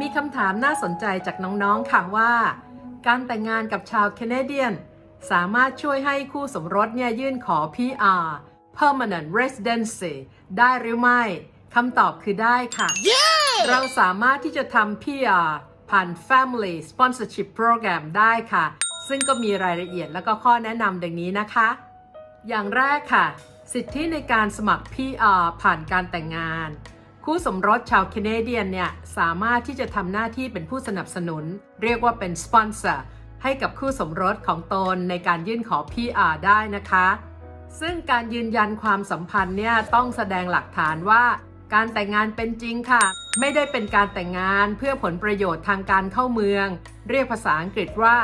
มีคำถามน่าสนใจจากน้องๆค่ะว่า การแต่งงานกับชาวแคนาเดียน สามารถช่วยให้คู่สมรสเนี่ยยื่นขอ PR Permanent Residency ได้หรือไม่คำตอบคือได้ค่ะเราสามารถที่จะทำ PR ผ่าน Family Sponsorship Program ได้ค่ะ ซึ่งก็มีรายละเอียดและก็ข้อแนะนำดังนี้นะคะ อย่างแรกค่ะ สิทธิในการสมัคร PR ผ่านการแต่งงาน คู่สมรสชาวแคนาเดียนเนี่ยสามารถที่จะทำหน้าที่เป็นผู้สนับสนุน เรียกว่าเป็นสปอนเซอร์ให้กับคู่สมรสของตนในการยื่นขอ PR ได้นะคะ ซึ่งการยืนยันความสัมพันธ์เนี่ยต้องแสดงหลักฐานว่า การแต่งงานเป็นจริงค่ะ ไม่ได้เป็นการแต่งงานเพื่อผลประโยชน์ทางการเข้าเมือง เรียกภาษาอังกฤษว่า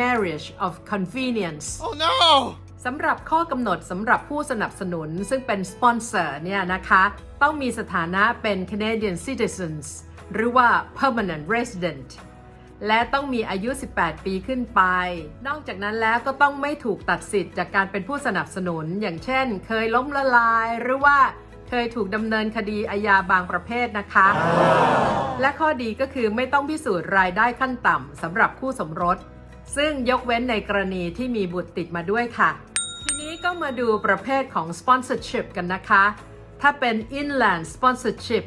marriage of convenience Oh no! สำหรับข้อกำหนดสำหรับผู้สนับสนุนซึ่งเป็นสปอนเซอร์เนี่ยนะคะ ต้องมีสถานะเป็น Canadian citizens หรือว่า permanent resident และต้องมีอายุ 18 ปีขึ้นไป นอกจากนั้นแล้วก็ต้องไม่ถูกตัดสิทธิ์จากการเป็นผู้สนับสนุน อย่างเช่น เคยล้มละลาย หรือว่าเคยถูกดำเนินคดีอาญาบางประเภทนะคะ และข้อดีก็คือไม่ต้องพิสูจน์รายได้ขั้นต่ำสำหรับคู่สมรส ซึ่งยกเว้นในกรณีที่มีบุตรติดมาด้วยค่ะ นี้ก็มาดูประเภทของ sponsorship กันนะคะ ถ้าเป็น inland sponsorship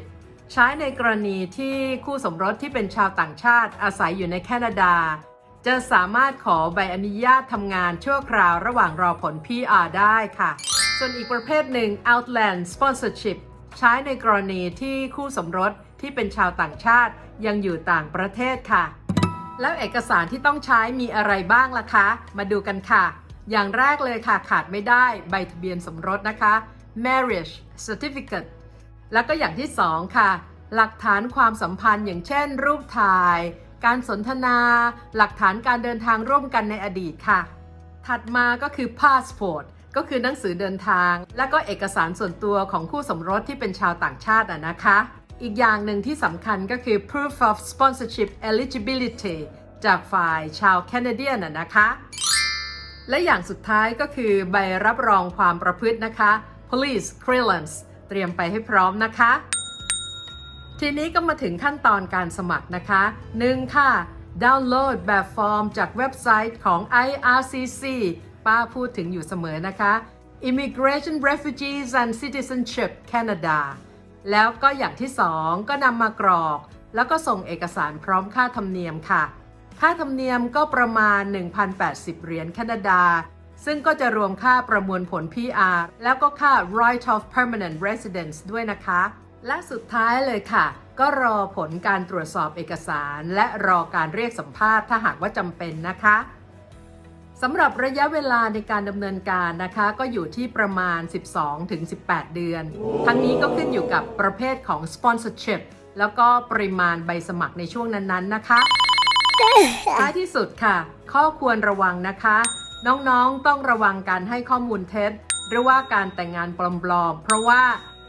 ใช้ในกรณีที่คู่สมรสที่เป็นชาวต่างชาติอาศัยอยู่ในแคนาดา จะสามารถขอใบอนุญาตทำงานชั่วคราวระหว่างรอผล PR ได้ค่ะ ส่วนอีกประเภทหนึ่ง outland sponsorship ใช้ในกรณีที่คู่สมรสที่เป็นชาวต่างชาติยังอยู่ต่างประเทศค่ะ แล้วเอกสารที่ต้องใช้มีอะไรบ้างล่ะคะ มาดูกันค่ะ อย่างแรกเลยค่ะ ขาดไม่ได้ใบทะเบียนสมรสนะคะ marriage certificate แล้วก็อย่างที่สองค่ะ หลักฐานความสัมพันธ์อย่างเช่น รูปถ่าย การสนทนา หลักฐานการเดินทางร่วมกันในอดีตค่ะ ถัดมาก็คือ passport ก็คือหนังสือเดินทาง และก็เอกสารส่วนตัวของคู่สมรสที่เป็นชาวต่างชาติอะนะคะ อีกอย่างหนึ่งที่สำคัญก็คือ proof of sponsorship eligibility จากฝ่ายชาวแคนาเดียนะนะคะ และอย่างสุดท้ายก็คือใบรับรองความประพฤตินะคะ police clearance เตรียมไปให้พร้อมนะคะ ทีนี้ก็มาถึงขั้นตอนการสมัครนะคะ 1. ค่ะ ดาวน์โหลดแบบฟอร์มจากเว็บไซต์ของ IRCC ป้าพูดถึงอยู่เสมอนะคะ Immigration Refugees and Citizenship Canada แล้วก็อย่างที่ 2 ก็นำมากรอก แล้วก็ส่งเอกสารพร้อมค่าธรรมเนียมค่ะ ค่าธรรมเนียมก็ประมาณ 1,080 เหรียญแคนาดา ซึ่งก็จะรวมค่าประมวลผล PR แล้วก็ค่า Right of Permanent Residence ด้วยนะคะ และสุดท้ายเลยค่ะ ก็รอผลการตรวจสอบเอกสาร และรอการเรียกสัมภาษณ์ถ้าหากว่าจำเป็นนะคะสำหรับระยะเวลาในการดำเนินการนะคะ ก็อยู่ที่ประมาณ 12-18 เดือน ทั้งนี้ก็ขึ้นอยู่กับประเภทของ sponsorship แล้วก็ปริมาณใบสมัครในช่วงนั้นๆนะคะ ท้ายที่สุดค่ะ ข้อควรระวังนะคะ น้องๆต้องระวังการให้ข้อมูลเท็จ หรือว่าการแต่งงานปลอมๆ เพราะว่า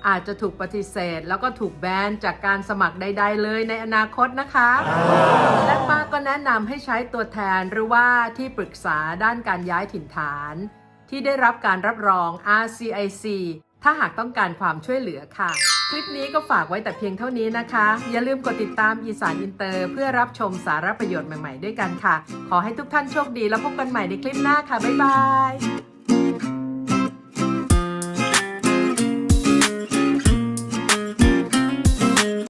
อาจจะถูกปฏิเสธ แล้วก็ถูกแบนจากการสมัครใด ๆ เลยในอนาคตนะคะ และป้าก็แนะนำให้ใช้ตัวแทนหรือว่าที่ปรึกษาด้านการย้ายถิ่นฐาน ที่ได้รับการรับรอง RCIC ถ้าหากต้องการความช่วยเหลือค่ะ คลิปนี้ก็ฝากไว้แต่เพียงเท่านี้นะคะ อย่าลืมกดติดตามอีสานอินเตอร์ เพื่อรับชมสาระประโยชน์ใหม่ๆด้วยกันค่ะ ขอให้ทุกท่านโชคดีแล้วพบกันใหม่ในคลิปหน้าค่ะ บ๊ายบาย